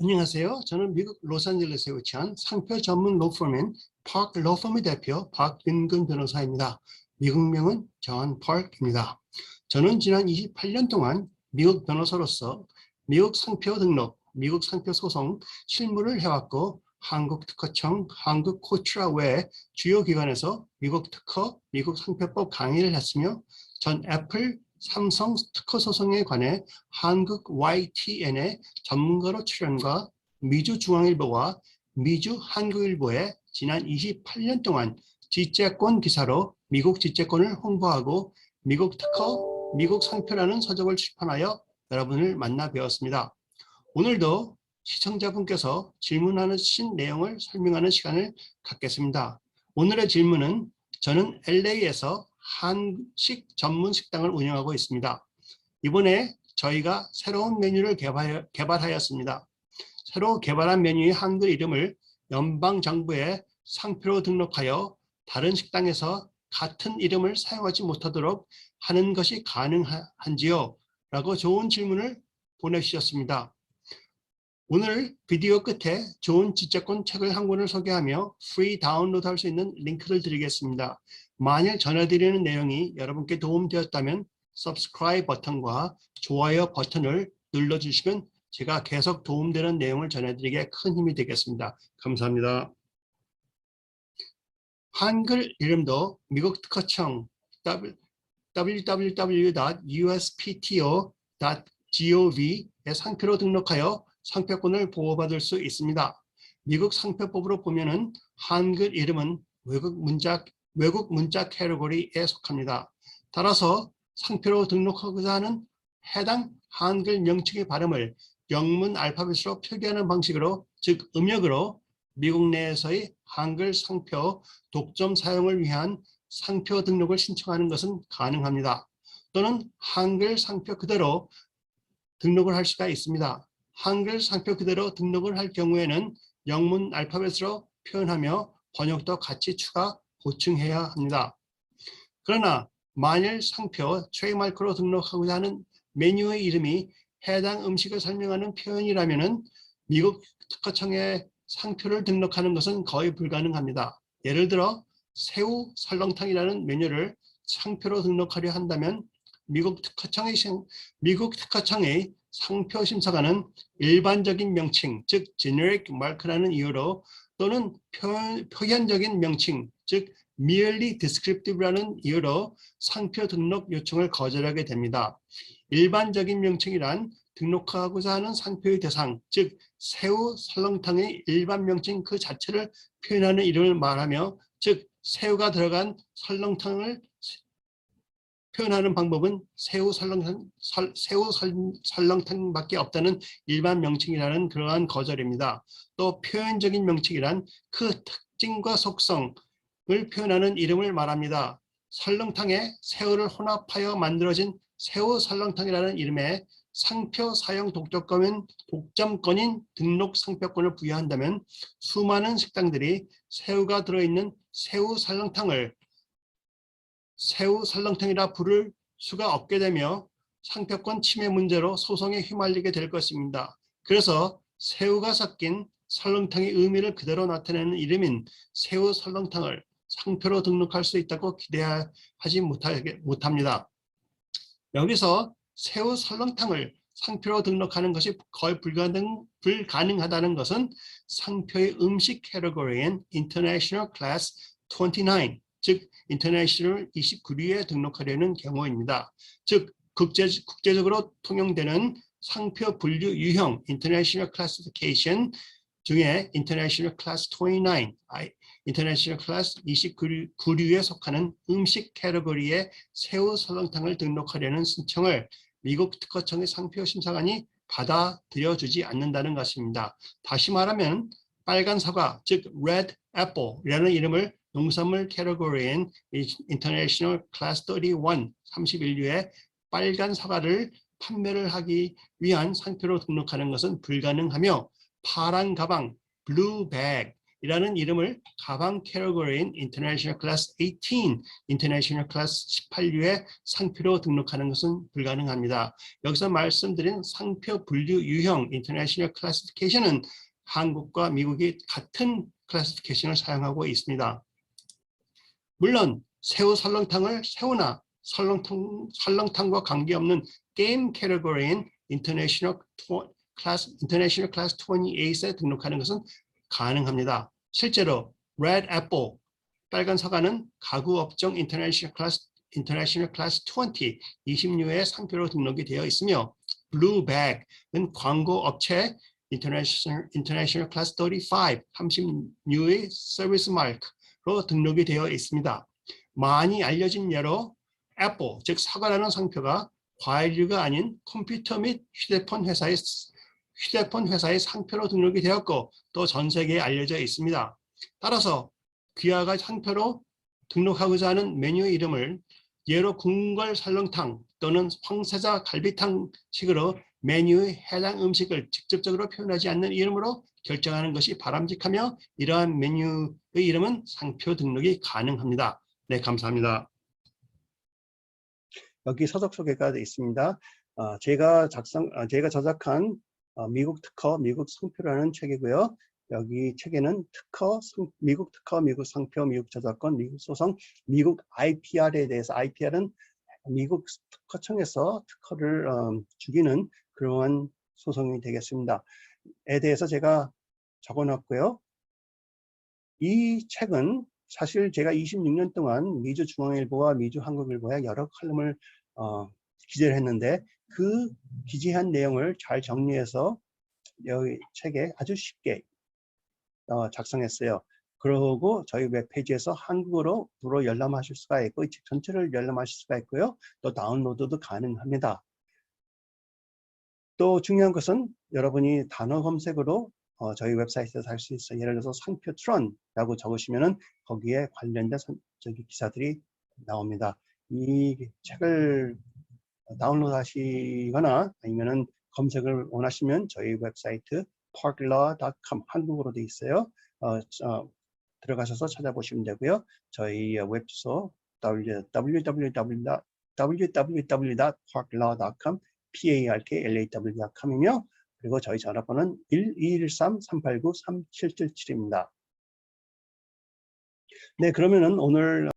안녕하세요. 저는 미국 로스앤젤레스에 위치한 상표 전문 로펌인 파크 로펌의 대표 박윤근 변호사입니다. 미국명은 존 파크입니다. 저는 지난 28년 동안 미국 변호사로서 미국 상표 등록, 미국 상표 소송 실무를 해왔고 한국 특허청, 한국 코트라 외 주요 기관에서 미국 특허, 미국 상표법 강의를 했으며 전 애플, 삼성 특허 소송에 관해 한국 YTN의 전문가로 출연과 미주중앙일보와 미주 한국일보에 지난 28년 동안 지재권 기사로 미국 지재권을 홍보하고 미국 특허, 미국 상표라는 서적을 출판하여 여러분을 만나 뵈었습니다. 오늘도 시청자분께서 질문하신 내용을 설명하는 시간을 갖겠습니다. 오늘의 질문은 저는 LA에서 한식 전문 식당을 운영하고 있습니다. 이번에 저희가 새로운 메뉴를 개발, 하였습니다 새로 개발한 메뉴의 한글 이름을 연방정부에 상표로 등록하여 다른 식당에서 같은 이름을 사용하지 못하도록 하는 것이 가능한지요? 라고 좋은 질문을 보내주셨습니다. 오늘 비디오 끝에 좋은 지적권 책을 한 권을 소개하며 프리 다운로드 할 수 있는 링크를 드리겠습니다. 만일 전해드리는 내용이 여러분께 도움되었다면 subscribe 버튼과 좋아요 버튼을 눌러주시면 제가 계속 도움되는 내용을 전해드리기에 큰 힘이 되겠습니다. 감사합니다. 한글 이름도 미국 특허청 www.uspto.gov에 상표로 등록하여 상표권을 보호받을 수 있습니다. 미국 상표법으로 보면은 한글 이름은 외국 문자 외국 문자 캐러고리에 속합니다. 따라서 상표로 등록하고자 하는 해당 한글 명칭의 발음을 영문 알파벳으로 표기하는 방식으로 즉 음역으로 미국 내에서의 한글 상표 독점 사용을 위한 상표 등록을 신청하는 것은 가능합니다. 또는 한글 상표 그대로 등록을 할 수가 있습니다. 한글 상표 그대로 등록을 할 경우에는 영문 알파벳으로 표현하며 번역도 같이 추가 보충해야 합니다. 그러나 만일 상표 트레이마크로 등록하고자 하는 메뉴의 이름이 해당 음식을 설명하는 표현이라면 미국 특허청에 상표를 등록하는 것은 거의 불가능합니다. 예를 들어 새우 설렁탕이라는 메뉴를 상표로 등록하려 한다면 미국 특허청의 미국 특허청의 상표 심사관은 일반적인 명칭, 즉 generic mark라는 이유로 또는 표 현적인 명칭, 즉 merely descriptive라는 이유로 상표 등록 요청을 거절하게 됩니다. 일반적인 명칭이란 등록하고자 하는 상표의 대상, 즉 새우 설렁탕의 일반 명칭 그 자체를 표현하는 이름을 말하며 즉 새우가 들어간 설렁탕을 표현하는 방법은 새우 설, 새우 설, 설렁탕밖에 없다는 일반 명칭이라는 그러한 거절입니다. 또 표현적인 명칭이란 그 특징과 속성을 표현하는 이름을 말합니다. 설렁탕에 새우를 혼합하여 만들어진 새우 설렁탕이라는 이름에 상표 사용 독점권인, 독점권인 등록 상표권을 부여한다면 수많은 식당들이 새우가 들어있는 새우 설렁탕을 새우 설렁탕이라 부를 수가 없게 되며 상표권 침해 문제로 소송에 휘말리게 될 것입니다. 그래서 새우가 섞인 설렁탕의 의미를 그대로 나타내는 이름인 새우 설렁탕을 상표로 등록할 수 있다고 기대하지 못합니다. 여기서 새우 설렁탕을 상표로 등록하는 것이 거의 불가능, 불가능하다는 것은 상표의 음식 캐러고리인 International Class 29, 즉 인터내셔널 29위에 등록하려는 경우입니다. 즉 국제, 국제적으로 통용되는 상표 분류 유형 International Classification 중에 International Class 29, International Class 29류에 속하는 음식 캐러거리에 새우 설렁탕을 등록하려는 신청을 미국 특허청의 상표 심사관이 받아들여주지 않는다는 것입니다. 다시 말하면 빨간 사과, 즉 Red Apple이라는 이름을 농산물 캐러고리인 International Class 31, 31류의 빨간 사과를 판매를 하기 위한 상표로 등록하는 것은 불가능하며 파란 가방, blue bag, 이라는 이름을 가방 캐러거리인 International Class 18, International Class 18류의 상표로 등록하는 것은 불가능합니다. 여기서 말씀드린 상표 분류 유형 International Classification은 한국과 미국이 같은 클래시피케이션을 사용하고 있습니다. 물론 새우 설렁탕을 새우나 설렁탕, 설렁탕과 관계없는 게임 캐러거리인 Tw- Class, International Class 28에 등록하는 것은 가능합니다. 실제로 Red Apple, 빨간 사과는 가구 업종 International Class, International Class 20, 20류의 상표로 등록이 되어 있으며 Blue Bag은 광고 업체 International Class 35, 30류의 서비스 마크 로 등록이 되어 있습니다. 많이 알려진 예로 애플, 즉 사과라는 상표가 과일류가 아닌 컴퓨터 및 휴대폰 회사의 휴대폰 회사의 상표로 등록이 되었고 또 전 세계에 알려져 있습니다. 따라서 귀하가 상표로 등록하고자 하는 메뉴 이름을 예로 궁궐 설렁탕 또는 황새자 갈비탕 식으로 메뉴의 해당 음식을 직접적으로 표현하지 않는 이름으로 결정하는 것이 바람직하며 이러한 메뉴의 이름은 상표 등록이 가능합니다. 네, 감사합니다. 여기 서적 소개가 되어 있습니다. 어, 제가 작성, 어, 제가 저작한 어, 미국 특허, 미국 상표라는 책이고요. 여기 책에는 특허, 상- 미국 특허, 미국 상표, 미국 저작권, 미국 소송, 미국 IPR에 대해서 IPR은 미국 특허청에서 특허를 어, 죽이는 그러한 소송이 되겠습니다. 에 대해서 제가 적어놨고요. 이 책은 사실 제가 26년 동안 미주 중앙일보와 미주 한국일보에 여러 칼럼을 어, 기재를 했는데 그 기재한 내용을 잘 정리해서 여기 책에 아주 쉽게 어, 작성했어요. 그러고 저희 웹페이지에서 한국어로 불어 열람하실 수가 있고 이 책 전체를 열람하실 수가 있고요. 또 다운로드도 가능합니다. 또 중요한 것은 여러분이 단어 검색으로 어, 저희 웹사이트에서 할 수 있어요. 예를 들어서 상표 트론이라고 적으시면은 거기에 관련된 선- 저기 기사들이 나옵니다. 이 책을 다운로드 하시거나 아니면은 검색을 원하시면 저희 웹사이트 parklaw.com 한국어로 돼 있어요. 어, 어, 들어가셔서 찾아보시면 되고요. 저희 웹소 www.parklaw.com parklaw.com이며 그리고 저희 전화번호는 1213-389-3777입니다. 네, 그러면은 오늘